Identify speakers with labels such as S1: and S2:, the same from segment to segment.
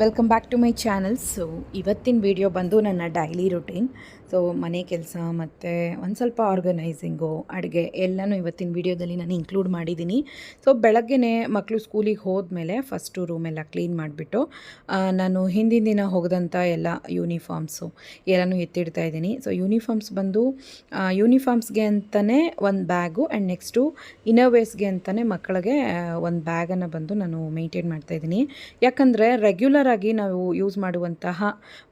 S1: Welcome back to my channel so ಇವತ್ತಿನ video ಬಂದು ನನ್ನ ಡೈಲಿ ರುಟೀನ್ ಸೊ ಮನೆ ಕೆಲಸ ಮತ್ತು ಒಂದು ಸ್ವಲ್ಪ ಆರ್ಗನೈಸಿಂಗು ಅಡುಗೆ ಎಲ್ಲನೂ ಇವತ್ತಿನ ವಿಡಿಯೋದಲ್ಲಿ ನಾನು ಇನ್ಕ್ಲೂಡ್ ಮಾಡಿದ್ದೀನಿ ಸೊ ಬೆಳಗ್ಗೆನೇ ಮಕ್ಕಳು ಸ್ಕೂಲಿಗೆ ಹೋದ್ಮೇಲೆ ಫಸ್ಟು ರೂಮೆಲ್ಲ ಕ್ಲೀನ್ ಮಾಡಿಬಿಟ್ಟು ನಾನು ಹಿಂದಿನ ದಿನ ಹೋಗದಂಥ ಎಲ್ಲ ಯೂನಿಫಾರ್ಮ್ಸು ಎಲ್ಲನೂ ಎತ್ತಿಡ್ತಾ ಇದ್ದೀನಿ. ಸೊ ಯೂನಿಫಾರ್ಮ್ಸ್ ಬಂದು ಯೂನಿಫಾರ್ಮ್ಸ್ಗೆ ಅಂತಲೇ ಒಂದು ಬ್ಯಾಗು ಆ್ಯಂಡ್ ನೆಕ್ಸ್ಟು ಇನ್ನರ್ವೇಸ್ಗೆ ಅಂತಲೇ ಮಕ್ಕಳಿಗೆ ಒಂದು ಬ್ಯಾಗನ್ನು ಬಂದು ನಾನು ಮೇಂಟೈನ್ ಮಾಡ್ತಾಯಿದ್ದೀನಿ ಯಾಕಂದರೆ ರೆಗ್ಯುಲರ್ ಆಗಿ ನಾವು ಯೂಸ್ ಮಾಡುವಂತಹ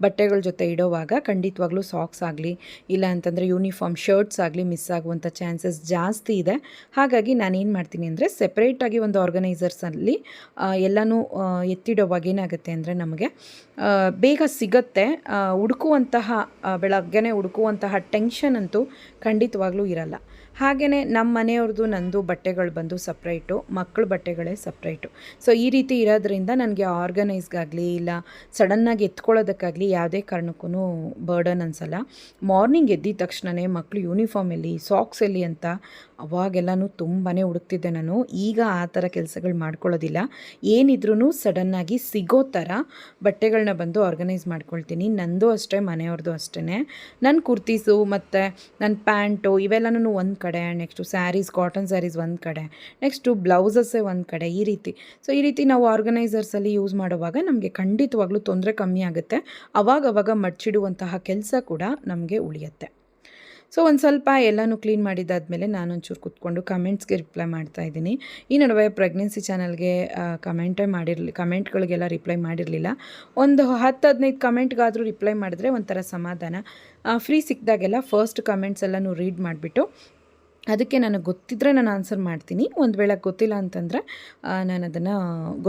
S1: ಬಟ್ಟೆಗಳ ಜೊತೆ ಇಡೋವಾಗ ಖಂಡಿತವಾಗ್ಲೂ ಸಾಕ್ಸ್ ಆಗಲಿ, ಇಲ್ಲ ಅಂತಂದರೆ ಯೂನಿಫಾರ್ಮ್ ಶರ್ಟ್ಸ್ ಆಗಲಿ ಮಿಸ್ ಆಗುವಂಥ ಚಾನ್ಸಸ್ ಜಾಸ್ತಿ ಇದೆ. ಹಾಗಾಗಿ ನಾನೇನು ಮಾಡ್ತೀನಿ ಅಂದರೆ ಸೆಪ್ರೇಟಾಗಿ ಒಂದು ಆರ್ಗನೈಸರ್ಸಲ್ಲಿ ಎಲ್ಲನೂ ಎತ್ತಿಡೋವಾಗ ಏನಾಗುತ್ತೆ ಅಂದರೆ ನಮಗೆ ಬೇಗ ಸಿಗತ್ತೆ. ಹುಡುಕುವಂತಹ ಬೆಳಗ್ಗೆನೇ ಹುಡುಕುವಂತಹ ಟೆನ್ಷನ್ ಅಂತೂ ಖಂಡಿತವಾಗ್ಲೂ ಇರಲ್ಲ. ಹಾಗೆಯೇ ನಮ್ಮ ಮನೆಯವ್ರದ್ದು ನಂದು ಬಟ್ಟೆಗಳು ಬಂದು ಸಪ್ರೇಟು ಮಕ್ಕಳ ಬಟ್ಟೆಗಳೇ ಸಪ್ರೇಟು. ಸೊ ಈ ರೀತಿ ಇರೋದ್ರಿಂದ ನನಗೆ ಆರ್ಗನೈಸ್ಗಾಗಲಿ ಇಲ್ಲ ಸಡನ್ನಾಗಿ ಎತ್ಕೊಳ್ಳೋದಕ್ಕಾಗಲಿ ಯಾವುದೇ ಕಾರಣಕ್ಕೂ ಬರ್ಡನ್ ಅನಿಸಲ್ಲ. ಮಾರ್ನಿಂಗ್ ಎದ್ದಿದ ತಕ್ಷಣವೇ ಮಕ್ಕಳು ಯೂನಿಫಾರ್ಮ್ ಎಲ್ಲಿ, ಸಾಕ್ಸ್ ಎಲ್ಲಿ ಅಂತ ಅವಾಗೆಲ್ಲನೂ ತುಂಬಾ ಹುಡುಕ್ತಿದ್ದೆ ನಾನು. ಈಗ ಆ ಥರ ಕೆಲಸಗಳು ಮಾಡ್ಕೊಳ್ಳೋದಿಲ್ಲ. ಏನಿದ್ರೂ ಸಡನ್ನಾಗಿ ಸಿಗೋ ಥರ ಬಟ್ಟೆಗಳನ್ನ ಬಂದು ಆರ್ಗನೈಸ್ ಮಾಡ್ಕೊಳ್ತೀನಿ. ನಂದು ಅಷ್ಟೇ ಮನೆಯವ್ರದ್ದು ಅಷ್ಟೇ ನನ್ನ ಕುರ್ತೀಸು ಮತ್ತು ನನ್ನ ಪ್ಯಾಂಟು ಇವೆಲ್ಲನೂ ಒಂದು ಕಡೆ ನೆಕ್ಸ್ಟು ಸ್ಯಾರೀಸ್ ಕಾಟನ್ ಸ್ಯಾರೀಸ್ ಒಂದು ಕಡೆ ನೆಕ್ಸ್ಟು ಬ್ಲೌಸಸ್ಸೇ ಒಂದು ಕಡೆ, ಈ ರೀತಿ. ಸೊ ಈ ರೀತಿ ನಾವು ಆರ್ಗನೈಸರ್ಸಲ್ಲಿ ಯೂಸ್ ಮಾಡುವಾಗ ನಮಗೆ ಖಂಡಿತವಾಗ್ಲೂ ತೊಂದರೆ ಕಮ್ಮಿ ಆಗುತ್ತೆ. ಅವಾಗವಾಗ ಮಡ್ಚಿಡುವಂತಹ ಕೆಲಸ ಕೂಡ ನಮಗೆ ಉಳಿಯುತ್ತೆ. ಸೊ ಒಂದು ಸ್ವಲ್ಪ ಎಲ್ಲನೂ ಕ್ಲೀನ್ ಮಾಡಿದ್ದಾದಮೇಲೆ ನಾನೊಂಚೂರು ಕೂತ್ಕೊಂಡು ಕಮೆಂಟ್ಸ್ಗೆ ರಿಪ್ಲೈ ಮಾಡ್ತಾ ಇದ್ದೀನಿ. ಈ ನಡುವೆ ಪ್ರೆಗ್ನೆನ್ಸಿ ಚಾನಲ್ಗೆ ಕಮೆಂಟೇ ಮಾಡಿರಲಿ ಕಮೆಂಟ್ಗಳಿಗೆಲ್ಲ ರಿಪ್ಲೈ ಮಾಡಿರಲಿಲ್ಲ. ಒಂದು ಹತ್ತು ಹದಿನೈದು ಕಮೆಂಟ್ಗಾದರೂ ರಿಪ್ಲೈ ಮಾಡಿದ್ರೆ ಒಂಥರ ಸಮಾಧಾನ. ಫ್ರೀ ಸಿಕ್ಕಿದಾಗೆಲ್ಲ ಫಸ್ಟ್ ಕಮೆಂಟ್ಸ್ ಎಲ್ಲನೂ ರೀಡ್ ಮಾಡಿಬಿಟ್ಟು ಅದಕ್ಕೆ ನನಗೆ ಗೊತ್ತಿದ್ದರೆ ನಾನು ಆನ್ಸರ್ ಮಾಡ್ತೀನಿ. ಒಂದು ವೇಳೆ ಗೊತ್ತಿಲ್ಲ ಅಂತಂದರೆ ನಾನು ಅದನ್ನು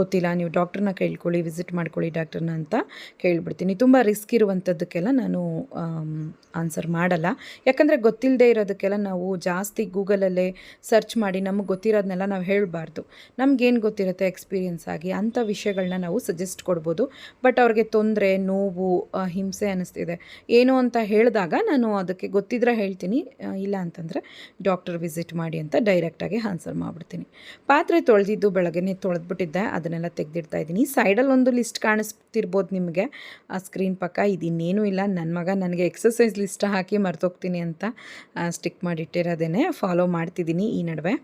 S1: ಗೊತ್ತಿಲ್ಲ. ನೀವು ಡಾಕ್ಟ್ರನ್ನ ಕೇಳ್ಕೊಳ್ಳಿ ವಿಸಿಟ್ ಮಾಡ್ಕೊಳ್ಳಿ ಡಾಕ್ಟ್ರನ್ನ ಅಂತ ಕೇಳಿಬಿಡ್ತೀನಿ. ತುಂಬ ರಿಸ್ಕ್ ಇರುವಂಥದ್ದಕ್ಕೆಲ್ಲ ನಾನು ಆನ್ಸರ್ ಮಾಡಲ್ಲ. ಯಾಕಂದರೆ ಗೊತ್ತಿಲ್ಲದೆ ಇರೋದಕ್ಕೆಲ್ಲ ನಾವು ಜಾಸ್ತಿ ಗೂಗಲಲ್ಲೇ ಸರ್ಚ್ ಮಾಡಿ ನಮಗೆ ಗೊತ್ತಿರೋದನ್ನೆಲ್ಲ ನಾವು ಹೇಳಬಾರ್ದು. ನಮಗೇನು ಗೊತ್ತಿರುತ್ತೆ ಎಕ್ಸ್ಪೀರಿಯನ್ಸ್ ಆಗಿ ಅಂಥ ವಿಷಯಗಳನ್ನ ನಾವು ಸಜೆಸ್ಟ್ ಕೊಡ್ಬೋದು. ಬಟ್ ಅವ್ರಿಗೆ ತೊಂದರೆ, ನೋವು ಹಿಂಸೆ ಅನ್ನಿಸ್ತಿದೆ ಏನು ಅಂತ ಹೇಳಿದಾಗ ನಾನು ಅದಕ್ಕೆ ಗೊತ್ತಿದ್ರೆ ಹೇಳ್ತೀನಿ. ಇಲ್ಲ ಅಂತಂದರೆ ಡಾಕ್ಟರ್ ವಿಸಿಟ್ ಮಾಡಿ ಅಂತ ಡೈರೆಕ್ಟಾಗಿ ಆನ್ಸರ್ ಮಾಡಿಬಿಡ್ತೀನಿ. ಪಾತ್ರೆ ತೊಳೆದಿದ್ದು ಬೆಳಗ್ಗೆನೇ ತೊಳೆದ್ಬಿಟ್ಟಿದ್ದೆ, ಅದನ್ನೆಲ್ಲ ತೆಗೆದಿಡ್ತಾ ಇದ್ದೀನಿ. ಸೈಡಲ್ಲಿ ಒಂದು ಲಿಸ್ಟ್ ಕಾಣಿಸ್ತಿರ್ಬೋದು ನಿಮಗೆ. ಆ ಸ್ಕ್ರೀನ್ ಪಕ್ಕ ಇದಿನ್ನೇನೂ ಇಲ್ಲ. ನನ್ನ ಮಗ ನನಗೆ ಎಕ್ಸಸೈಸ್ ಲಿಸ್ಟ್ ಹಾಕಿ ಮರೆತೋಗ್ತೀನಿ ಅಂತ ಸ್ಟಿಕ್ ಮಾಡಿಟ್ಟಿರೋದೇನೆ. ಫಾಲೋ ಮಾಡ್ತಿದ್ದೀನಿ ಈ ನಡುವೆ.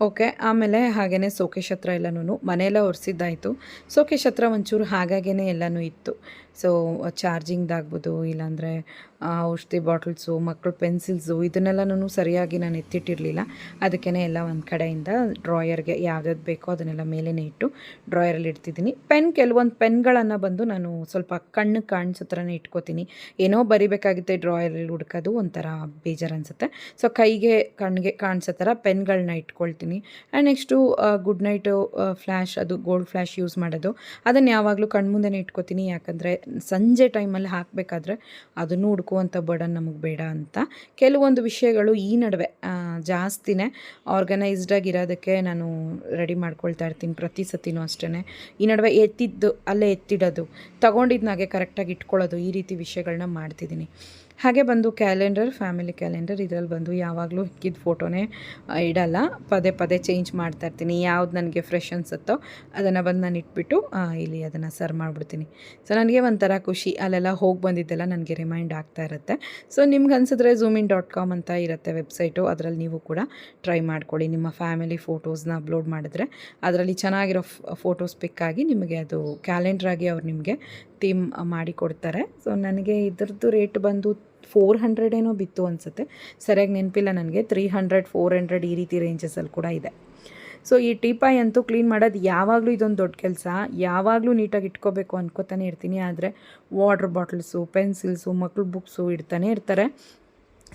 S1: ಓಕೆ, ಆಮೇಲೆ ಹಾಗೆಯೇ ಸೋಕೇಶ್ ಹತ್ರ ಎಲ್ಲನೂ ಮನೆಯೆಲ್ಲ ಒರೆಸಿದ್ದಾಯಿತು. ಸೋಕೇಶ್ ಹತ್ರ ಒಂಚೂರು ಹಾಗಾಗೇ ಎಲ್ಲನೂ ಇತ್ತು. ಸೊ ಚಾರ್ಜಿಂಗ್ದಾಗ್ಬೋದು ಇಲ್ಲಾಂದರೆ ಔಷಧಿ ಬಾಟಲ್ಸು ಮಕ್ಕಳು ಪೆನ್ಸಿಲ್ಸು ಇದನ್ನೆಲ್ಲನೂ ಸರಿಯಾಗಿ ನಾನು ಎತ್ತಿಟ್ಟಿರಲಿಲ್ಲ. ಅದಕ್ಕೇ ಎಲ್ಲ ಒಂದು ಕಡೆಯಿಂದ ಡ್ರಾಯರ್ಗೆ ಯಾವ್ದಾವ್ದು ಬೇಕೋ ಅದನ್ನೆಲ್ಲ ಮೇಲೇ ಇಟ್ಟು ಡ್ರಾಯರಲ್ಲಿ ಇಡ್ತಿದ್ದೀನಿ. ಪೆನ್, ಕೆಲವೊಂದು ಪೆನ್ಗಳನ್ನು ಬಂದು ನಾನು ಸ್ವಲ್ಪ ಕಣ್ಣು ಕಾಣಿಸೋ ಥರನೇ ಇಟ್ಕೋತೀನಿ. ಏನೋ ಬರಿಬೇಕಾಗುತ್ತೆ ಡ್ರಾಯರಲ್ಲಿ ಹುಡ್ಕೋದು, ಒಂಥರ ಬೇಜಾರು ಅನಿಸುತ್ತೆ. ಸೊ ಕೈಗೆ ಕಣ್ಣಿಗೆ ಕಾಣಿಸೋ ಥರ ಪೆನ್ಗಳನ್ನ ಇಟ್ಕೊಳ್ತೀನಿ. And next good night flash ಅದು ಗೋಲ್ಡ್ ಫ್ಲ್ಯಾಶ್ ಯೂಸ್ ಮಾಡೋದು. ಅದನ್ನು ಯಾವಾಗಲೂ ಕಣ್ಮುಂದೆನೇ ಇಟ್ಕೋತೀನಿ. ಯಾಕಂದರೆ ಸಂಜೆ ಟೈಮಲ್ಲಿ ಹಾಕಬೇಕಾದ್ರೆ ಅದನ್ನು ಹುಡ್ಕುವಂಥ ಬರ್ಡನ್ ನಮಗೆ ಬೇಡ ಅಂತ. ಕೆಲವೊಂದು ವಿಷಯಗಳು ಈ ನಡುವೆ ಜಾಸ್ತಿನೇ ಆರ್ಗನೈಸ್ಡಾಗಿರೋದಕ್ಕೆ ನಾನು ರೆಡಿ ಮಾಡ್ಕೊಳ್ತಾ ಇರ್ತೀನಿ ಪ್ರತಿ ಸತಿನೂ ಅಷ್ಟೇ ಈ ನಡುವೆ ಎತ್ತಿದ್ದು, ಅಲ್ಲೇ ಎತ್ತಿಡೋದು, ತಗೊಂಡಿದ್ನಾಗೆ ಕರೆಕ್ಟಾಗಿ ಇಟ್ಕೊಳ್ಳೋದು ಈ ರೀತಿ ವಿಷಯಗಳನ್ನ ಮಾಡ್ತಿದ್ದೀನಿ. ಹಾಗೆ ಬಂದು ಕ್ಯಾಲೆಂಡರ್, ಫ್ಯಾಮಿಲಿ ಕ್ಯಾಲೆಂಡರ್ ಇದರಲ್ಲಿ ಬಂದು ಯಾವಾಗಲೂ ಹಿಕ್ಕಿದ ಫೋಟೋನೇ ಇಡಲ್ಲ. ಪದೇ ಪದೇ ಚೇಂಜ್ ಮಾಡ್ತಾ ಇರ್ತೀನಿ. ಯಾವ್ದು ನನಗೆ ಫ್ರೆಶ್ ಅನ್ಸುತ್ತೋ ಅದನ್ನು ಬಂದು ನಾನು ಇಟ್ಬಿಟ್ಟು ಇಲ್ಲಿ ಅದನ್ನು ಸರ್ವ್ ಮಾಡಿಬಿಡ್ತೀನಿ. ಸೊ ನನಗೆ ಒಂಥರ ಖುಷಿ. ಅಲ್ಲೆಲ್ಲ ಹೋಗಿ ಬಂದಿದ್ದೆಲ್ಲ ನನಗೆ ರಿಮೈಂಡ್ ಆಗ್ತಾ ಇರುತ್ತೆ. ಸೊ ನಿಮ್ಗೆ ಅನಿಸಿದ್ರೆ ಝೂಮ್ ಇನ್ ಡಾಟ್ ಕಾಮ್ ಅಂತ ಇರುತ್ತೆ ವೆಬ್ಸೈಟು. ಅದರಲ್ಲಿ ನೀವು ಕೂಡ ಟ್ರೈ ಮಾಡ್ಕೊಳ್ಳಿ. ನಿಮ್ಮ ಫ್ಯಾಮಿಲಿ ಫೋಟೋಸ್ನ ಅಪ್ಲೋಡ್ ಮಾಡಿದ್ರೆ, ಅದರಲ್ಲಿ ಚೆನ್ನಾಗಿರೋ ಫೋಟೋಸ್ ಪಿಕ್ ಆಗಿ ನಿಮಗೆ ಅದು ಕ್ಯಾಲೆಂಡ್ರಾಗಿ ಅವ್ರು ನಿಮಗೆ ಥೀಮ್ ಮಾಡಿ ಕೊಡ್ತಾರೆ ಸೊ ನನಗೆ ಇದ್ರದ್ದು ರೇಟ್ ಬಂದು ಫೋರ್ ಹಂಡ್ರೆಡ್ ಏನೋ ಬಿತ್ತು ಅನಿಸುತ್ತೆ. ಸರಿಯಾಗಿ ನೆನಪಿಲ್ಲ ನನಗೆ. ತ್ರೀ ಹಂಡ್ರೆಡ್ ಫೋರ್ ಹಂಡ್ರೆಡ್ ಈ ರೀತಿ ರೇಂಜಸಲ್ಲಿ ಕೂಡ ಇದೆ. ಸೊ ಈ ಟೀಪಾಯ್ ಅಂತೂ ಕ್ಲೀನ್ ಮಾಡೋದು ಯಾವಾಗಲೂ ಇದೊಂದು ದೊಡ್ಡ ಕೆಲಸ. ಯಾವಾಗಲೂ ನೀಟಾಗಿ ಇಟ್ಕೋಬೇಕು ಅನ್ಕೋತಾನೆ ಇರ್ತೀನಿ. ಆದರೆ ವಾಟ್ರ್ ಬಾಟಲ್ಸು ಪೆನ್ಸಿಲ್ಸು ಮಕ್ಳು ಬುಕ್ಸು ಇಡ್ತಾನೆ ಇರ್ತಾರೆ.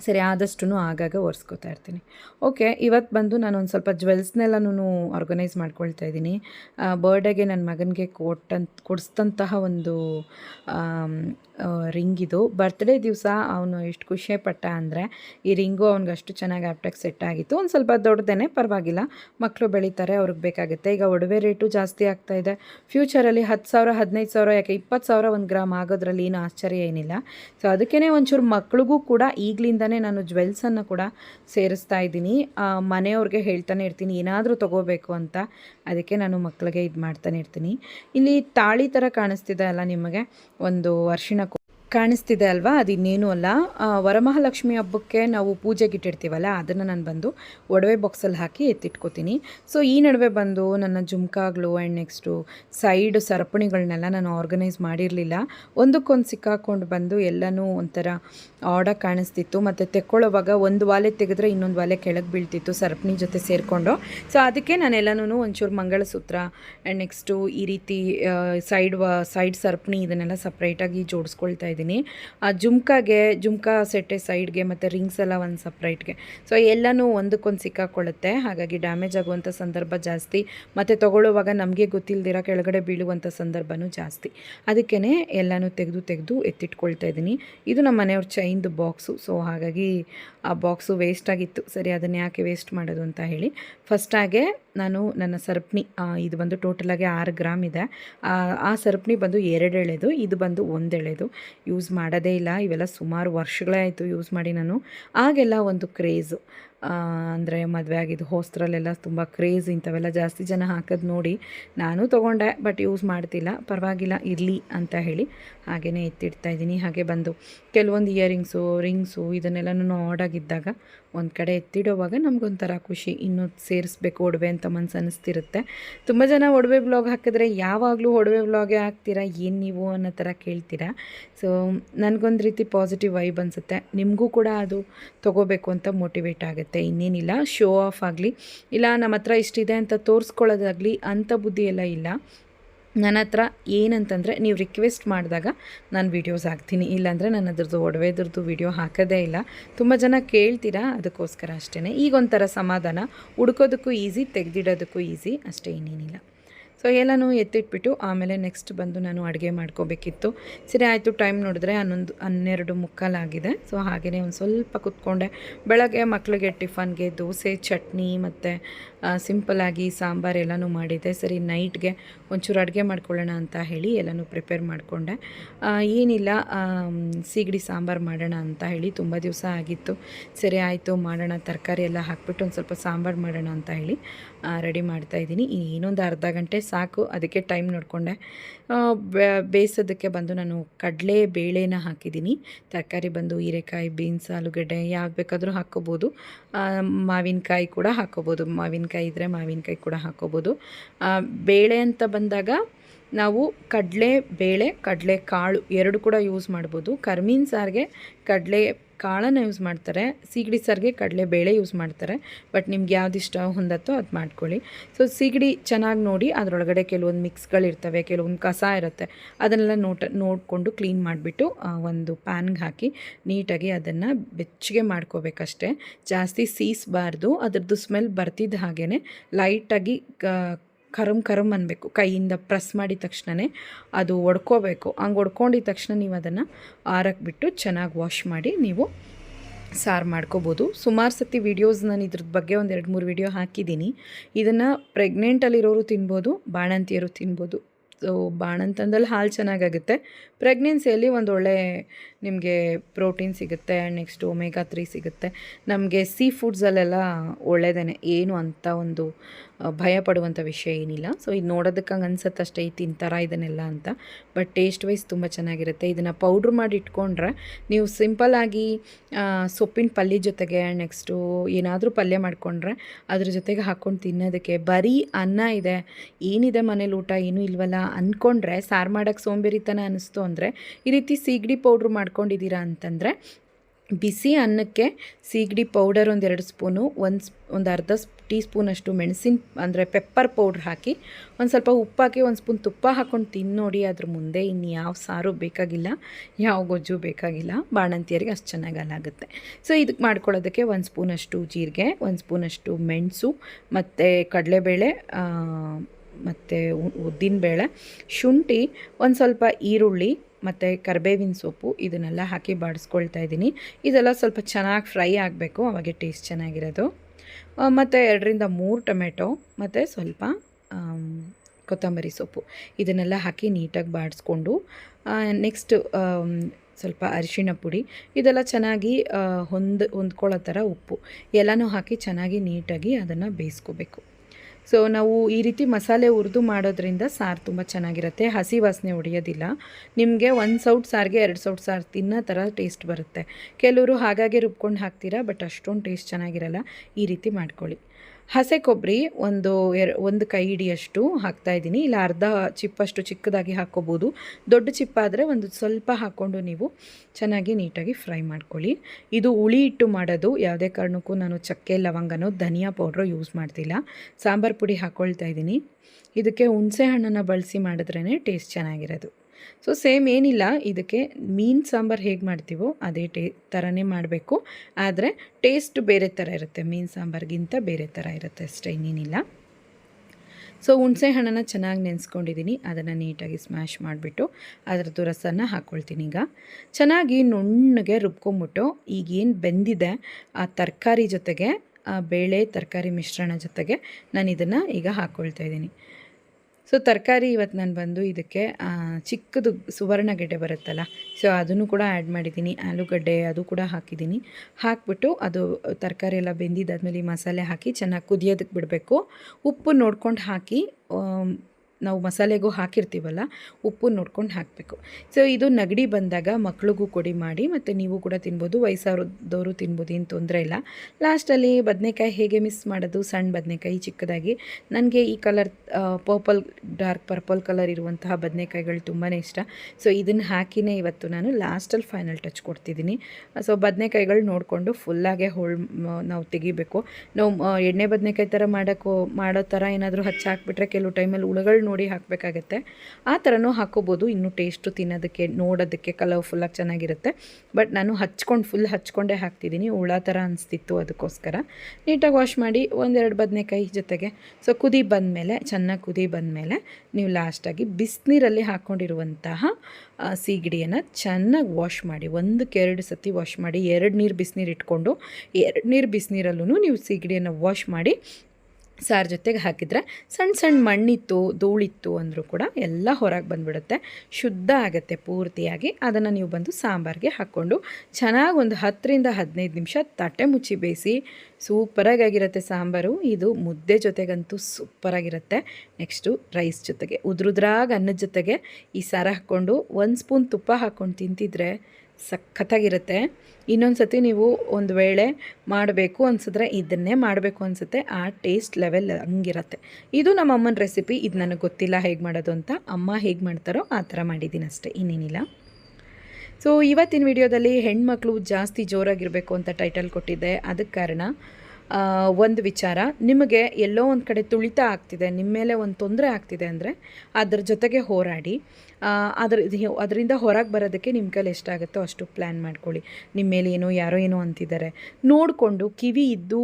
S1: ಸರಿ ಆದಷ್ಟು ಆಗಾಗ ಒರೆಸ್ಕೋತಾ ಇರ್ತೀನಿ. ಓಕೆ ಇವತ್ತು ಬಂದು ನಾನು ಒಂದು ಸ್ವಲ್ಪ ಜ್ವೆಲ್ಸ್ನೆಲ್ಲನೂ ಆರ್ಗನೈಸ್ ಮಾಡ್ಕೊಳ್ತಾ ಇದ್ದೀನಿ. ಬರ್ಡೇಗೆ ನನ್ನ ಮಗನಿಗೆ ಕೊಟ್ಟಂತ ಕೊಡಿಸ್ದಂತಹ ಒಂದು ರಿಂಗ್ ಇದು ಬರ್ತ್ಡೇ ದಿವಸ ಅವನು ಎಷ್ಟು ಖುಷಿ ಪಟ್ಟ ಅಂದರೆ ಈ ರಿಂಗು ಅವ್ನಿಗೆ ಅಷ್ಟು ಚೆನ್ನಾಗಿ ಆಪ್ಟಾಗಿ ಸೆಟ್ ಆಗಿತ್ತು. ಒಂದು ಸ್ವಲ್ಪ ದೊಡ್ಡದೇ ಪರವಾಗಿಲ್ಲ. ಮಕ್ಕಳು ಬೆಳೀತಾರೆ, ಅವ್ರಿಗೆ ಬೇಕಾಗುತ್ತೆ. ಈಗ ಒಡವೆ ರೇಟು ಜಾಸ್ತಿ ಆಗ್ತಾ ಇದೆ. ಫ್ಯೂಚರಲ್ಲಿ ಹತ್ತು ಸಾವಿರ, ಹದಿನೈದು ಸಾವಿರ, ಯಾಕೆ ಇಪ್ಪತ್ತು ಸಾವಿರ ಒಂದು ಗ್ರಾಮ್ ಆಗೋದ್ರಲ್ಲಿ ಏನು ಆಶ್ಚರ್ಯ ಏನಿಲ್ಲ. ಸೊ ಅದಕ್ಕೇ ಒಂಚೂರು ಮಕ್ಳಿಗೂ ಕೂಡ ಈಗಲಿಂದನೇ ನಾನು ಜ್ಯುವೆಲ್ಸನ್ನು ಕೂಡ ಸೇರಿಸ್ತಾ ಇದ್ದೀನಿ. ಮನೆಯವ್ರಿಗೆ ಹೇಳ್ತಾನೆ ಇರ್ತೀನಿ, ಏನಾದರೂ ತೊಗೋಬೇಕು ಅಂತ. ಅದಕ್ಕೆ ನಾನು ಮಕ್ಕಳಿಗೆ ಇದು ಮಾಡ್ತಾನೆ ಇರ್ತೀನಿ. ಇಲ್ಲಿ ತಾಳಿ ಥರ ಕಾಣಿಸ್ತಿದೆ ಅಲ್ಲ ನಿಮಗೆ? ಒಂದು ಅರಿಶಿಣ ಕು- ಕಾಣಿಸ್ತಿದೆ ಅಲ್ವಾ? ಅದು ಇನ್ನೇನು ಅಲ್ಲ ವರಮಹಾಲಕ್ಷ್ಮಿ ಹಬ್ಬಕ್ಕೆ ನಾವು ಪೂಜೆಗೆ ಇಟ್ಟಿರ್ತೀವಲ್ಲ ಅದನ್ನು ನಾನು ಬಂದು ಒಡವೆ ಬಾಕ್ಸಲ್ಲಿ ಹಾಕಿ ಎತ್ತಿಟ್ಕೋತೀನಿ. ಸೊ ಈ ನಡುವೆ ಬಂದು ನನ್ನ ಜುಮ್ಕಾಗಳು ಆ್ಯಂಡ್ ನೆಕ್ಸ್ಟು ಸೈಡ್ ಸರಪಣಿಗಳನ್ನೆಲ್ಲ ನಾನು ಆರ್ಗನೈಸ್ ಮಾಡಿರಲಿಲ್ಲ. ಒಂದಕ್ಕೊಂದು ಸಿಕ್ಕಾಕೊಂಡು ಬಂದು ಎಲ್ಲನೂ ಒಂಥರ ಆರ್ಡರ್ ಕಾಣಿಸ್ತಿತ್ತು. ಮತ್ತು ತೆಕ್ಕೊಳ್ಳೋವಾಗ ಒಂದು ವಾಲೆ ತೆಗೆದ್ರೆ ಇನ್ನೊಂದು ವಾಲೆ ಕೆಳಗೆ ಬೀಳ್ತಿತ್ತು ಸರಪಣಿ ಜೊತೆ ಸೇರಿಕೊಂಡು. ಸೊ ಅದಕ್ಕೆ ನಾನು ಎಲ್ಲನೂ ಒಂಚೂರು ಮಂಗಳಸೂತ್ರ ಆ್ಯಂಡ್ ನೆಕ್ಸ್ಟು ಈ ರೀತಿ ಸೈಡ್ ವ ಸೈಡ್ ಸರಪಣಿ ಇದನ್ನೆಲ್ಲ ಸಪ್ರೇಟಾಗಿ ಜೋಡಿಸ್ಕೊಳ್ತಾ ಆ ಜುಮ್ಕಾಗೆ, ಜುಮ್ಕಾ ಸೆಟ್ಟೆ ಸೈಡ್ಗೆ ಮತ್ತು ರಿಂಗ್ಸ್ ಎಲ್ಲ ಒಂದು ಸಪ್ರೇಟ್ಗೆ ಸೊ ಎಲ್ಲನೂ ಒಂದಕ್ಕೊಂದು ಸಿಕ್ಕಾಕೊಳ್ಳುತ್ತೆ. ಹಾಗಾಗಿ ಡ್ಯಾಮೇಜ್ ಆಗುವಂಥ ಸಂದರ್ಭ ಜಾಸ್ತಿ. ಮತ್ತು ತೊಗೊಳ್ಳುವಾಗ ನಮಗೆ ಗೊತ್ತಿಲ್ಲದಿರ ಕೆಳಗಡೆ ಬೀಳುವಂಥ ಸಂದರ್ಭನೂ ಜಾಸ್ತಿ. ಅದಕ್ಕೇ ಎಲ್ಲನೂ ತೆಗೆದು ತೆಗೆದು ಎತ್ತಿಟ್ಕೊಳ್ತಾ ಇದ್ದೀನಿ. ಇದು ನಮ್ಮ ಮನೆಯವ್ರ ಚೈನ್ದು ಬಾಕ್ಸು ಸೊ ಹಾಗಾಗಿ ಆ ಬಾಕ್ಸು ವೇಸ್ಟ್ ಆಗಿತ್ತು. ಸರಿ, ಅದನ್ನು ಯಾಕೆ ವೇಸ್ಟ್ ಮಾಡೋದು ಅಂತ ಹೇಳಿ. ಫಸ್ಟಾಗೆ ನಾನು ನನ್ನ ಸರಪಣಿ ಇದು ಬಂದು ಟೋಟಲಾಗಿ ಆರು ಗ್ರಾಮ್ ಇದೆ. ಆ ಸರಪಣಿ ಬಂದು ಎರಡು ಎಳೆದು, ಇದು ಬಂದು ಒಂದು ಎಳೆದು. ಯೂಸ್ ಮಾಡೋದೇ ಇಲ್ಲ, ಇವೆಲ್ಲ ಸುಮಾರು ವರ್ಷಗಳೇ ಆಯಿತು ಯೂಸ್ ಮಾಡಿ ನಾನು. ಆಗೆಲ್ಲ ಒಂದು ಕ್ರೇಜು ಅಂದರೆ ಮದುವೆ ಆಗಿದ್ದು ಹೋಸ್ಟ್ರಲ್ಲೆಲ್ಲ ತುಂಬ ಕ್ರೇಜ್ ಇಂಥವೆಲ್ಲ ಜಾಸ್ತಿ ಜನ ಹಾಕೋದು ನೋಡಿ ನಾನು ತೊಗೊಂಡೆ ಬಟ್ ಯೂಸ್ ಮಾಡ್ತಿಲ್ಲ. ಪರವಾಗಿಲ್ಲ, ಇರಲಿ ಅಂತ ಹೇಳಿ ಹಾಗೆಯೇ ಎತ್ತಿಡ್ತಾ ಇದ್ದೀನಿ. ಹಾಗೆ ಬಂದು ಕೆಲವೊಂದು ಇಯರಿಂಗ್ಸು ರಿಂಗ್ಸು ಇದನ್ನೆಲ್ಲನೂ ಆಡಾಗಿದ್ದಾಗ ಒಂದು ಕಡೆ ಎತ್ತಿಡೋವಾಗ ನಮಗೊಂಥರ ಖುಷಿ. ಇನ್ನೂ ಸೇರಿಸ್ಬೇಕು ಒಡವೆ ಅಂತ ಮನ್ಸು ಅನ್ನಿಸ್ತಿರುತ್ತೆ ತುಂಬ ಜನ ಒಡವೆ ಬ್ಲಾಗ್ ಹಾಕಿದ್ರೆ ಯಾವಾಗಲೂ ಒಡವೆ ಬ್ಲಾಗೆ ಹಾಕ್ತೀರಾ, ಏನು ನೀವು ಅನ್ನೋ ಥರ ಕೇಳ್ತೀರಾ. ಸೊ ನನಗೊಂದು ರೀತಿ ಪಾಸಿಟಿವ್ ವೈಬ್ ಅನಿಸುತ್ತೆ. ನಿಮಗೂ ಕೂಡ ಅದು ತೊಗೋಬೇಕು ಅಂತ ಮೋಟಿವೇಟ್ ಆಗುತ್ತೆ. ಇನ್ನೇನಿಲ್ಲ. ಶೋ ಆಫ್ ಆಗಲಿ. ಇಲ್ಲ, ನಮ್ಮ ಹತ್ರ ಇಷ್ಟಿದೆ ಅಂತ ತೋರಿಸ್ಕೊಳ್ಳೋದಾಗಲಿ ಅಂಥ ಬುದ್ಧಿ ಎಲ್ಲ ಇಲ್ಲ. ನನ್ನ ಹತ್ರ ಏನಂತಂದರೆ, ನೀವು ರಿಕ್ವೆಸ್ಟ್ ಮಾಡಿದಾಗ ನಾನು ವೀಡಿಯೋಸ್ ಹಾಕ್ತೀನಿ. ಇಲ್ಲಾಂದರೆ ನಾನು ಅದ್ರದ್ದು ಒಡವೆದ್ರದ್ದು ವೀಡಿಯೋ ಹಾಕೋದೇ ಇಲ್ಲ. ತುಂಬ ಜನ ಕೇಳ್ತೀರಾ? ಅದಕ್ಕೋಸ್ಕರ ಅಷ್ಟೇ ಈಗೊಂಥರ ಸಮಾಧಾನ. ಹುಡ್ಕೋದಕ್ಕೂ ಈಸಿ ತೆಗೆದಿಡೋದಕ್ಕೂ ಈಸಿ ಅಷ್ಟೇ ಇನ್ನೇನಿಲ್ಲ. ಸೊ ಎಲ್ಲನೂ ಎತ್ತಿಟ್ಬಿಟ್ಟು ಆಮೇಲೆ ನೆಕ್ಸ್ಟ್ ಬಂದು ನಾನು ಅಡುಗೆ ಮಾಡ್ಕೋಬೇಕಿತ್ತು. ಸರಿ, ಆಯಿತು ಟೈಮ್ ನೋಡಿದ್ರೆ ಹನ್ನೊಂದು, ಹನ್ನೆರಡು ಮುಕ್ಕಾಲಾಗಿದೆ ಸೊ ಹಾಗೆಯೇ ಒಂದು ಸ್ವಲ್ಪ ಕುತ್ಕೊಂಡೆ. ಬೆಳಗ್ಗೆ ಮಕ್ಕಳಿಗೆ ಟಿಫನ್ಗೆ ದೋಸೆ, ಚಟ್ನಿ ಮತ್ತು ಸಿಂಪಲಾಗಿ ಸಾಂಬಾರು ಎಲ್ಲನೂ ಮಾಡಿದ್ದೆ. ಸರಿ ನೈಟ್ಗೆ ಒಂಚೂರು ಅಡುಗೆ ಮಾಡ್ಕೊಳ್ಳೋಣ ಅಂತ ಹೇಳಿ ಎಲ್ಲನೂ ಪ್ರಿಪೇರ್ ಮಾಡಿಕೊಂಡೆ. ಏನಿಲ್ಲ ಸೀಗಡಿ ಸಾಂಬಾರು ಮಾಡೋಣ ಅಂತ ಹೇಳಿ ತುಂಬ ದಿವಸ ಆಗಿತ್ತು. ಸರಿ, ಆಯಿತು, ಮಾಡೋಣ, ತರಕಾರಿ ಎಲ್ಲ ಹಾಕ್ಬಿಟ್ಟು ಒಂದು ಸ್ವಲ್ಪ ಸಾಂಬಾರು ಮಾಡೋಣ ಅಂತ ಹೇಳಿ ರೆಡಿ ಮಾಡ್ತಾಯಿದ್ದೀನಿ ಇನ್ನೊಂದು ಅರ್ಧ ಗಂಟೆ ಸಾಕು, ಅದಕ್ಕೆ ಟೈಮ್ ನೋಡಿಕೊಂಡೆ. ಬೇಯಿಸೋದಕ್ಕೆ ಬಂದು ನಾನು ಕಡಲೆ ಬೇಳೆನ ಹಾಕಿದ್ದೀನಿ. ತರಕಾರಿ ಬಂದು ಹೀರೆಕಾಯಿ ಬೀನ್ಸ್ ಆಲೂಗಡ್ಡೆ ಯಾವ್ದು ಬೇಕಾದರೂ ಹಾಕ್ಕೋಬೋದು. ಮಾವಿನಕಾಯಿ ಕೂಡ ಹಾಕ್ಕೋಬೋದು. ಮಾವಿನಕಾಯಿ ಇದ್ದರೆ ಮಾವಿನಕಾಯಿ ಕೂಡ ಹಾಕ್ಕೋಬೋದು. ಬೇಳೆ ಅಂತ ಬಂದಾಗ ನಾವು ಕಡಲೆ, ಬೇಳೆ, ಕಡಲೆ ಕಾಳು ಎರಡು ಕೂಡ ಯೂಸ್ ಮಾಡ್ಬೋದು. ಕರ್ಮೀನ್ ಸಾರಿಗೆ ಕಡಲೆ ಕಾಳನ್ನು ಯೂಸ್ ಮಾಡ್ತಾರೆ. ಸೀಗಡಿ ಸಾರಿಗೆ ಕಡಲೆ ಬೇಳೆ ಯೂಸ್ ಮಾಡ್ತಾರೆ. ಬಟ್ ನಿಮ್ಗೆ ಯಾವ್ದು ಇಷ್ಟ ಹೊಂದತ್ತೋ ಅದು ಮಾಡ್ಕೊಳ್ಳಿ. ಸೊ ಸೀಗಡಿ ಚೆನ್ನಾಗಿ ನೋಡಿ ಅದರೊಳಗಡೆ ಕೆಲವೊಂದು ಮಿಕ್ಸ್ಗಳಿರ್ತವೆ ಕೆಲವೊಂದು ಕಸ ಇರುತ್ತೆ. ಅದನ್ನೆಲ್ಲ ನೋಟ, ನೋಡಿಕೊಂಡು ಕ್ಲೀನ್ ಮಾಡಿಬಿಟ್ಟು ಒಂದು ಪ್ಯಾನ್ಗೆ ಹಾಕಿ ನೀಟಾಗಿ ಅದನ್ನು ಬೆಚ್ಚಗೆ ಮಾಡ್ಕೋಬೇಕಷ್ಟೇ. ಜಾಸ್ತಿ ಸೀಸಬಾರ್ದು, ಅದ್ರದ್ದು ಸ್ಮೆಲ್ ಬರ್ತಿದ್ದ ಹಾಗೇ ಲೈಟಾಗಿ ಕರಮ್ ಕರಮ್ ಅನ್ನಬೇಕು ಕೈಯಿಂದ ಪ್ರೆಸ್ ಮಾಡಿದ ತಕ್ಷಣವೇ ಅದು ಒಡ್ಕೋಬೇಕು. ಹಂಗೆ ಒಡ್ಕೊಂಡಿದ ತಕ್ಷಣ ನೀವು ಅದನ್ನು ಆರಕ್ಕೆ ಬಿಟ್ಟು ಚೆನ್ನಾಗಿ ವಾಶ್ ಮಾಡಿ ನೀವು ಸಾರು ಮಾಡ್ಕೋಬೋದು. ಸುಮಾರು ಸತಿ ವೀಡಿಯೋಸ್ ನಾನು ಇದ್ರದ್ದು ಬಗ್ಗೆ ಒಂದು ಎರಡು ಮೂರು ವೀಡಿಯೋ ಹಾಕಿದ್ದೀನಿ. ಇದನ್ನು ಪ್ರೆಗ್ನೆಂಟಲ್ಲಿರೋರು ತಿನ್ಬೋದು, ಬಾಣಂತಿಯರು ತಿನ್ಬೋದು. ಸೊ ಬಾಣಂತಂದಲ್ಲಿ ಹಾಲು ಚೆನ್ನಾಗಾಗುತ್ತೆ. ಪ್ರೆಗ್ನೆನ್ಸಿಯಲ್ಲಿ ಒಂದು ಒಳ್ಳೆ ನಿಮಗೆ ಪ್ರೋಟೀನ್ ಸಿಗುತ್ತೆ, ನೆಕ್ಸ್ಟ್ ಒಮೆಗಾ ತ್ರೀ ಸಿಗುತ್ತೆ. ನಮಗೆ ಸೀ ಫುಡ್ಸಲ್ಲೆಲ್ಲ ಒಳ್ಳೆಯದೇ ಏನು ಅಂತ ಒಂದು ಭಯ ಪಡುವಂಥ ವಿಷಯ ಏನಿಲ್ಲ. ಸೊ ಇದು ನೋಡೋದಕ್ಕೆ ಹಂಗೆ ಅನ್ಸುತ್ತೆ ಅಷ್ಟೇ, ಈ ತಿಂತಾರ ಇದನ್ನೆಲ್ಲ ಅಂತ. ಬಟ್ ಟೇಸ್ಟ್ ವೈಸ್ ತುಂಬ ಚೆನ್ನಾಗಿರುತ್ತೆ. ಇದನ್ನು ಪೌಡ್ರ್ ಮಾಡಿ ಇಟ್ಕೊಂಡ್ರೆ ನೀವು ಸಿಂಪಲ್ಲಾಗಿ ಸೊಪ್ಪಿನ ಪಲ್ಯ ಜೊತೆಗೆ ನೆಕ್ಸ್ಟು ಏನಾದರೂ ಪಲ್ಯ ಮಾಡಿಕೊಂಡ್ರೆ ಅದ್ರ ಜೊತೆಗೆ ಹಾಕ್ಕೊಂಡು ತಿನ್ನೋದಕ್ಕೆ ಬರೀ ಅನ್ನ ಇದೆ. ಏನಿದೆ ಮನೇಲಿ ಊಟ, ಏನೂ ಇಲ್ವಲ್ಲ. ಅಂದ್ಕೊಂಡ್ರೆ ಸಾರು ಮಾಡೋಕ್ಕೆ ಸೋಂಬೇರಿತನ ಅನ್ನಿಸ್ತು ಅಂದರೆ ಈ ರೀತಿ ಸೀಗಡಿ ಪೌಡ್ರ್ ಮಾಡ್ಕೊಂಡಿದ್ದೀರಾ ಅಂತಂದರೆ ಬಿಸಿ ಅನ್ನಕ್ಕೆ ಸೀಗಡಿ ಪೌಡರ್ ಒಂದೆರಡು ಸ್ಪೂನು, ಒಂದು ಸ್ಪ್, ಒಂದು ಅರ್ಧ ಟೀ ಸ್ಪೂನಷ್ಟು ಮೆಣಸಿನ, ಅಂದರೆ ಪೆಪ್ಪರ್ ಪೌಡ್ರ್ ಹಾಕಿ, ಒಂದು ಸ್ವಲ್ಪ ಉಪ್ಪು ಹಾಕಿ ಒಂದು ಸ್ಪೂನ್ ತುಪ್ಪ ಹಾಕ್ಕೊಂಡು ತಿನ್ನೋಡಿ ನೋಡಿ, ಅದ್ರ ಮುಂದೆ ಇನ್ನು ಯಾವ ಸಾರು ಬೇಕಾಗಿಲ್ಲ, ಯಾವ ಗೊಜ್ಜು ಬೇಕಾಗಿಲ್ಲ, ಬಾಣಂತಿಯರಿಗೆ ಅಷ್ಟು ಚೆನ್ನಾಗಿ ಅಲ್ಲಾಗುತ್ತೆ. ಸೊ ಇದಕ್ಕೆ ಮಾಡ್ಕೊಳ್ಳೋದಕ್ಕೆ ಒಂದು ಸ್ಪೂನಷ್ಟು ಜೀರಿಗೆ, ಒಂದು ಸ್ಪೂನಷ್ಟು ಮೆಣಸು, ಮತ್ತು ಕಡಲೆಬೇಳೆ ಮತ್ತು ಉದ್ದಿನಬೇಳೆ ಶುಂಠಿ, ಒಂದು ಸ್ವಲ್ಪ ಈರುಳ್ಳಿ, ಮತ್ತು ಕರ್ಬೇವಿನ ಸೊಪ್ಪು, ಇದನ್ನೆಲ್ಲ ಹಾಕಿ ಬಾಡಿಸ್ಕೊಳ್ತಾ ಇದ್ದೀನಿ. ಇದೆಲ್ಲ ಸ್ವಲ್ಪ ಚೆನ್ನಾಗಿ ಫ್ರೈ ಆಗಬೇಕು, ಅವಾಗೆ ಟೇಸ್ಟ್ ಚೆನ್ನಾಗಿರೋದು. ಮತ್ತು ಎರಡರಿಂದ ಮೂರು ಟೊಮೆಟೊ, ಮತ್ತು ಸ್ವಲ್ಪ ಕೊತ್ತಂಬರಿ ಸೊಪ್ಪು, ಇದನ್ನೆಲ್ಲ ಹಾಕಿ ನೀಟಾಗಿ ಬಾಡಿಸ್ಕೊಂಡು ನೆಕ್ಸ್ಟ್ ಸ್ವಲ್ಪ ಅರಿಶಿಣ ಪುಡಿ, ಇದೆಲ್ಲ ಚೆನ್ನಾಗಿ ಹೊಂದ್, ಹೊಂದ್ಕೊಳ್ಳೋ ಥರ ಉಪ್ಪು, ಎಲ್ಲನೂ ಹಾಕಿ ಚೆನ್ನಾಗಿ ನೀಟಾಗಿ ಅದನ್ನು ಬೇಯಿಸ್ಕೋಬೇಕು. ಸೊ ನಾವು ಈ ರೀತಿ ಮಸಾಲೆ ಹುರಿದು ಮಾಡೋದ್ರಿಂದ ಸಾರು ತುಂಬ ಚೆನ್ನಾಗಿರುತ್ತೆ. ಹಸಿ ವಾಸನೆ ಹೊಡೆಯೋದಿಲ್ಲ. ನಿಮಗೆ ಒಂದು ಸೌಟ್ ಸಾರಿಗೆ ಎರಡು ಸೌಟ್ ಸಾರು ತಿನ್ನೋ ಥರ ಟೇಸ್ಟ್ ಬರುತ್ತೆ. ಕೆಲವರು ಹಾಗಾಗಿ ರುಬ್ಕೊಂಡು ಹಾಕ್ತೀರಾ, ಬಟ್ ಅಷ್ಟೊಂದು ಟೇಸ್ಟ್ ಚೆನ್ನಾಗಿರಲ್ಲ. ಈ ರೀತಿ ಮಾಡ್ಕೊಳ್ಳಿ. ಹಸೆ ಕೊಬ್ಬರಿ ಒಂದು ಎರ, ಒಂದು ಕೈ ಹಿಡಿಯಷ್ಟು ಹಾಕ್ತಾ ಇದ್ದೀನಿ. ಇಲ್ಲ, ಅರ್ಧ ಚಿಪ್ಪಷ್ಟು ಚಿಕ್ಕದಾಗಿ ಹಾಕ್ಕೋಬೋದು. ದೊಡ್ಡ ಚಿಪ್ಪ ಆದರೆ ಒಂದು ಸ್ವಲ್ಪ ಹಾಕ್ಕೊಂಡು ನೀವು ಚೆನ್ನಾಗಿ ನೀಟಾಗಿ ಫ್ರೈ ಮಾಡ್ಕೊಳ್ಳಿ. ಇದು ಹುಳಿ ಇಟ್ಟು ಮಾಡೋದು. ಯಾವುದೇ ಕಾರಣಕ್ಕೂ ನಾನು ಚಕ್ಕೆ, ಲವಂಗನೋ, ಧನಿಯಾ ಪೌಡ್ರು ಯೂಸ್ ಮಾಡ್ತಿಲ್ಲ. ಸಾಂಬಾರು ಪುಡಿ ಹಾಕ್ಕೊಳ್ತಾ ಇದ್ದೀನಿ. ಇದಕ್ಕೆ ಹುಣಸೆ ಹಣ್ಣನ್ನು ಬಳಸಿ ಮಾಡಿದ್ರೇ ಟೇಸ್ಟ್ ಚೆನ್ನಾಗಿರೋದು. ಸೊ ಸೇಮ್ ಏನಿಲ್ಲ. ಇದಕ್ಕೆ ಮೀನು ಸಾಂಬಾರು ಹೇಗೆ ಮಾಡ್ತೀವೋ ಅದೇ ಟೇ ಥರನೇ ಮಾಡಬೇಕು. ಆದರೆ ಟೇಸ್ಟ್ ಬೇರೆ ಥರ ಇರುತ್ತೆ. ಮೀನು ಸಾಂಬಾರ್ಗಿಂತ ಬೇರೆ ಥರ ಇರುತ್ತೆ ಅಷ್ಟೇ, ಇನ್ನೇನಿಲ್ಲ. ಸೊ ಹುಣಸೆ ಹಣ್ಣನ್ನ ಚೆನ್ನಾಗಿ ನೆನೆಸ್ಕೊಂಡಿದ್ದೀನಿ ಅದನ್ನು ನೀಟಾಗಿ ಸ್ಮ್ಯಾಶ್ ಮಾಡಿಬಿಟ್ಟು ಅದರದ್ದು ರಸನ ಹಾಕ್ಕೊಳ್ತೀನಿ ಈಗ. ಚೆನ್ನಾಗಿ ನುಣ್ಣಗೆ ರುಬ್ಕೊಂಬಿಟ್ಟು ಈಗೇನು ಬೆಂದಿದೆ, ಆ ತರಕಾರಿ ಜೊತೆಗೆ ಬೇಳೆ ತರಕಾರಿ ಮಿಶ್ರಣ ಜೊತೆಗೆ ನಾನು ಇದನ್ನು ಈಗ ಹಾಕ್ಕೊಳ್ತಾ ಇದ್ದೀನಿ ಸೊ ತರಕಾರಿ ಇವತ್ತು ನಾನು ಬಂದು ಇದಕ್ಕೆ ಚಿಕ್ಕದು ಸುವರ್ಣಗೆಡ್ಡೆ ಬರುತ್ತಲ್ಲ ಸೊ ಅದನ್ನು ಕೂಡ ಆ್ಯಡ್ ಮಾಡಿದ್ದೀನಿ. ಆಲೂಗಡ್ಡೆ ಅದು ಕೂಡ ಹಾಕಿದ್ದೀನಿ. ಹಾಕ್ಬಿಟ್ಟು ಅದು ತರಕಾರಿ ಎಲ್ಲ ಬೆಂದಿದ್ದಾದ್ಮೇಲೆ ಮಸಾಲೆ ಹಾಕಿ ಚೆನ್ನಾಗಿ ಕುದಿಯೋದಕ್ಕೆ ಬಿಡಬೇಕು. ಉಪ್ಪು ನೋಡ್ಕೊಂಡು ಹಾಕಿ ನಾವು ಮಸಾಲೆಗೂ ಹಾಕಿರ್ತೀವಲ್ಲ ಉಪ್ಪು ನೋಡ್ಕೊಂಡು ಹಾಕಬೇಕು. ಸೊ ಇದು ನೆಗಡಿ ಬಂದಾಗ ಮಕ್ಳಿಗೂ ಕೊಡಿ ಮಾಡಿ, ಮತ್ತು ನೀವು ಕೂಡ ತಿನ್ಬೋದು. ವಯಸ್ಸಾದವರು ತಿನ್ಬೋದು, ಏನು ತೊಂದರೆ ಇಲ್ಲ. ಲಾಸ್ಟಲ್ಲಿ ಬದನೆಕಾಯಿ ಹೇಗೆ ಮಿಸ್ ಮಾಡೋದು? ಸಣ್ಣ ಬದನೆಕಾಯಿ, ಚಿಕ್ಕದಾಗಿ. ನನಗೆ ಈ colour purple dark purple colour ಇರುವಂತಹ ಬದನೆಕಾಯಿಗಳು ತುಂಬಾ ಇಷ್ಟ. ಸೊ ಇದನ್ನು ಹಾಕಿನೇ ಇವತ್ತು ನಾನು ಲಾಸ್ಟಲ್ಲಿ ಫೈನಲ್ ಟಚ್ ಕೊಡ್ತಿದ್ದೀನಿ. ಸೊ ಬದನೆಕಾಯಿಗಳು ನೋಡಿಕೊಂಡು ಫುಲ್ಲಾಗೆ ಹೋಳ್ ನಾವು ತೆಗಿಬೇಕು. ನಾವು ಎಣ್ಣೆ ಬದನೆಕಾಯಿ ಥರ ಮಾಡೋಕ್ಕೋ ಮಾಡೋ ಥರ ಏನಾದರೂ ಹಚ್ಚಾಕ್ಬಿಟ್ರೆ ಕೆಲವು ಟೈಮಲ್ಲಿ ಹುಳುಗಳು ನೋಡಿ ಹಾಕಬೇಕಾಗತ್ತೆ. ಆ ಥರನೂ ಹಾಕೋಬೋದು. ಇನ್ನೂ ಟೇಸ್ಟು ತಿನ್ನೋದಕ್ಕೆ, ನೋಡೋದಕ್ಕೆ ಕಲರ್ಫುಲ್ಲಾಗಿ ಚೆನ್ನಾಗಿರುತ್ತೆ. ಬಟ್ ನಾನು ಹಚ್ಕೊಂಡು ಫುಲ್ ಹಚ್ಕೊಂಡೇ ಹಾಕ್ತಿದ್ದೀನಿ. ಹುಳ ಥರ ಅನಿಸ್ತಿತ್ತು ಅದಕ್ಕೋಸ್ಕರ. ನೀಟಾಗಿ ವಾಶ್ ಮಾಡಿ ಒಂದೆರಡು ಬದನೆಕಾಯಿ ಜೊತೆಗೆ. ಸೊ, ಕುದಿ ಬಂದಮೇಲೆ, ಚೆನ್ನಾಗಿ ಕುದಿ ಬಂದಮೇಲೆ ನೀವು ಲಾಸ್ಟಾಗಿ ಬಿಸಿನೀರಲ್ಲಿ ಹಾಕ್ಕೊಂಡಿರುವಂತಹ ಸೀಗಡಿಯನ್ನು ಚೆನ್ನಾಗಿ ವಾಶ್ ಮಾಡಿ, ಒಂದಕ್ಕೆ ಎರಡು ಸತಿ ವಾಶ್ ಮಾಡಿ, ಎರಡು ನೀರು ಬಿಸಿನೀರು ಇಟ್ಕೊಂಡು, ಎರಡು ನೀರು ಬಿಸಿನೀರಲ್ಲೂ ನೀವು ಸೀಗಡಿಯನ್ನು ವಾಶ್ ಮಾಡಿ ಸಾರು ಜೊತೆಗೆ ಹಾಕಿದರೆ ಸಣ್ಣ ಸಣ್ಣ ಮಣ್ಣಿತ್ತು, ಧೂಳಿತ್ತು ಅಂದರೂ ಕೂಡ ಎಲ್ಲ ಹೊರಗೆ ಬಂದುಬಿಡುತ್ತೆ. ಶುದ್ಧ ಆಗುತ್ತೆ ಪೂರ್ತಿಯಾಗಿ. ಅದನ್ನು ನೀವು ಬಂದು ಸಾಂಬಾರಿಗೆ ಹಾಕ್ಕೊಂಡು ಚೆನ್ನಾಗಿ ಒಂದು ಹತ್ತರಿಂದ ಹದಿನೈದು ನಿಮಿಷ ತಟ್ಟೆ ಮುಚ್ಚಿ ಬೇಯಿಸಿ. ಸೂಪರಾಗಿ ಆಗಿರುತ್ತೆ ಸಾಂಬಾರು. ಇದು ಮುದ್ದೆ ಜೊತೆಗಂತೂ ಸೂಪರಾಗಿರುತ್ತೆ ನೆಕ್ಸ್ಟು ರೈಸ್ ಜೊತೆಗೆ, ಉದ್ರುದ್ರಾಗ ಅನ್ನದ ಜೊತೆಗೆ ಈ ಸಾರ ಹಾಕ್ಕೊಂಡು ಒಂದು ಸ್ಪೂನ್ ತುಪ್ಪ ಹಾಕ್ಕೊಂಡು ತಿಂತಿದ್ರೆ ಸಖತ್ತಾಗಿರುತ್ತೆ. ಇನ್ನೊಂದು ಸತಿ ನೀವು ಒಂದು ವೇಳೆ ಮಾಡಬೇಕು ಅನಿಸಿದ್ರೆ ಇದನ್ನೇ ಮಾಡಬೇಕು ಅನಿಸುತ್ತೆ. ಆ ಟೇಸ್ಟ್ ಲೆವೆಲ್ ಹಂಗಿರುತ್ತೆ. ಇದು ನಮ್ಮ ಅಮ್ಮನ ರೆಸಿಪಿ. ಇದು ನನಗೆ ಗೊತ್ತಿಲ್ಲ ಹೇಗೆ ಮಾಡೋದು ಅಂತ. ಅಮ್ಮ ಹೇಗೆ ಮಾಡ್ತಾರೋ ಆ ಥರ ಮಾಡಿದ್ದೀನಿ ಅಷ್ಟೇ. ಇನ್ನೇನಿಲ್ಲ. ಸೊ ಇವತ್ತಿನ ವಿಡಿಯೋದಲ್ಲಿ ಹೆಣ್ಮಕ್ಳು ಜಾಸ್ತಿ ಜೋರಾಗಿರಬೇಕು ಅಂತ ಟೈಟಲ್ ಕೊಟ್ಟಿದ್ದೆ. ಅದಕ್ಕೆ ಕಾರಣ ಒಂದು ವಿಚಾರ. ನಿಮಗೆ ಎಲ್ಲೋ ಒಂದು ಕಡೆ ತುಳಿತ ಆಗ್ತಿದೆ. ನಿಮ್ಮ ಮೇಲೆ ಒಂದು ತೊಂದರೆ ಆಗ್ತಿದೆ ಅಂದರೆ ಅದರ ಜೊತೆಗೆ ಹೋರಾಡಿ. ಅದ್ರ ಅದರಿಂದ ಹೊರಗೆ ಬರೋದಕ್ಕೆ ನಿಮ್ಮ ಕೈಲಿ ಎಷ್ಟಾಗುತ್ತೋ ಅಷ್ಟು ಪ್ಲ್ಯಾನ್ ಮಾಡ್ಕೊಳ್ಳಿ. ನಿಮ್ಮ ಮೇಲೆ ಏನೋ, ಯಾರೋ ಏನೋ ಅಂತಿದ್ದಾರೆ. ನೋಡಿಕೊಂಡು ಕಿವಿ ಇದ್ದು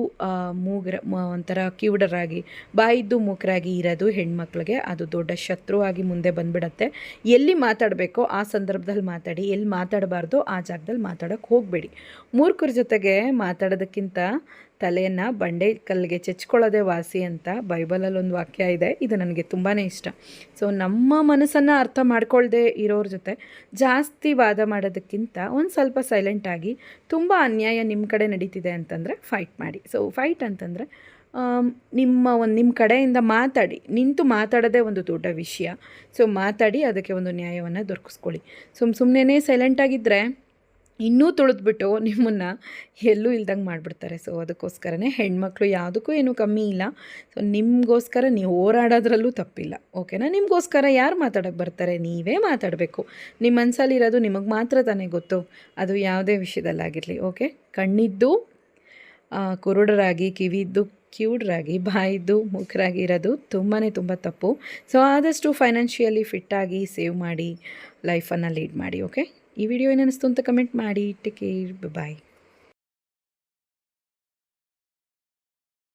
S1: ಮೂಗ್ರ ಒಂಥರ ಕಿವುಡರಾಗಿ ಬಾಯಿದ್ದು ಮೂಕರಾಗಿ ಇರೋದು ಹೆಣ್ಮಕ್ಳಿಗೆ ಅದು ದೊಡ್ಡ ಶತ್ರುವಾಗಿ ಮುಂದೆ ಬಂದ್ಬಿಡತ್ತೆ. ಎಲ್ಲಿ ಮಾತಾಡಬೇಕೋ ಆ ಸಂದರ್ಭದಲ್ಲಿ ಮಾತಾಡಿ, ಎಲ್ಲಿ ಮಾತಾಡಬಾರ್ದು ಆ ಜಾಗದಲ್ಲಿ ಮಾತಾಡೋಕ್ಕೆ ಹೋಗಬೇಡಿ. ಮೂರ್ಖರ ಜೊತೆಗೆ ಮಾತಾಡೋದಕ್ಕಿಂತ ತಲೆಯನ್ನು ಬಂಡೆ ಕಲ್ಲಿಗೆ ಚೆಚ್ಕೊಳ್ಳೋದೇ ವಾಸಿ ಅಂತ ಬೈಬಲಲ್ಲಿ ಒಂದು ವಾಕ್ಯ ಇದೆ. ಇದು ನನಗೆ ತುಂಬಾ ಇಷ್ಟ. ಸೊ ನಮ್ಮ ಮನಸ್ಸನ್ನು ಅರ್ಥ ಮಾಡ್ಕೊಳ್ದೆ ಇರೋರ ಜೊತೆ ಜಾಸ್ತಿ ವಾದ ಮಾಡೋದಕ್ಕಿಂತ ಒಂದು ಸ್ವಲ್ಪ ಸೈಲೆಂಟ್ ಆಗಿ ತುಂಬ ಅನ್ಯಾಯ ನಿಮ್ಮ ಕಡೆ ನಡೀತಿದೆ ಅಂತಂದರೆ ಫೈಟ್ ಮಾಡಿ. ಸೊ ಫೈಟ್ ಅಂತಂದರೆ ನಿಮ್ಮ ಒಂದು ನಿಮ್ಮ ಕಡೆಯಿಂದ ಮಾತಾಡಿ. ನಿಂತು ಮಾತಾಡೋದೇ ಒಂದು ದೊಡ್ಡ ವಿಷಯ. ಸೊ ಮಾತಾಡಿ ಅದಕ್ಕೆ ಒಂದು ನ್ಯಾಯವನ್ನು ದೊರಕಿಸ್ಕೊಳ್ಳಿ. ಸುಮ್ಮ ಸುಮ್ಮನೆ ಸೈಲೆಂಟಾಗಿದ್ದರೆ ಇನ್ನೂ ತುಳಿದ್ಬಿಟ್ಟು ನಿಮ್ಮನ್ನು ಎಲ್ಲೂ ಇಲ್ದಂಗೆ ಮಾಡಿಬಿಡ್ತಾರೆ. ಸೊ ಅದಕ್ಕೋಸ್ಕರನೇ ಹೆಣ್ಮಕ್ಳು ಯಾವುದಕ್ಕೂ ಏನೂ ಕಮ್ಮಿ ಇಲ್ಲ. ಸೊ ನಿಮಗೋಸ್ಕರ ನೀವು ಹೋರಾಡೋದ್ರಲ್ಲೂ ತಪ್ಪಿಲ್ಲ. ಓಕೆನಾ ನಿಮಗೋಸ್ಕರ ಯಾರು ಮಾತಾಡೋಕ್ಕೆ ಬರ್ತಾರೆ? ನೀವೇ ಮಾತಾಡಬೇಕು. ನಿಮ್ಮ ಮನಸ್ಸಲ್ಲಿರೋದು ನಿಮಗೆ ಮಾತ್ರ ತಾನೇ ಗೊತ್ತು. ಅದು ಯಾವುದೇ ವಿಷಯದಲ್ಲಾಗಿರಲಿ. ಓಕೆ ಕಣ್ಣಿದ್ದು ಕುರುಡರಾಗಿ, ಕಿವಿದ್ದು, ಕ್ಯೂಡ್ರಾಗಿ, ಬಾಯಿದ್ದು ಮುಖರಾಗಿ ಇರೋದು ತುಂಬಾ ತುಂಬ ತಪ್ಪು. ಸೊ ಆದಷ್ಟು ಫೈನಾನ್ಷಿಯಲಿ ಫಿಟ್ಟಾಗಿ ಸೇವ್ ಮಾಡಿ ಲೈಫನ್ನು ಲೀಡ್ ಮಾಡಿ. ಓಕೆ ಈ ವಿಡಿಯೋ ಏನಿಸ್ತು ಅಂತ ಕಮೆಂಟ್ ಮಾಡಿ ಟೇಕ್ ಕೇರ್ ಬಾಯ್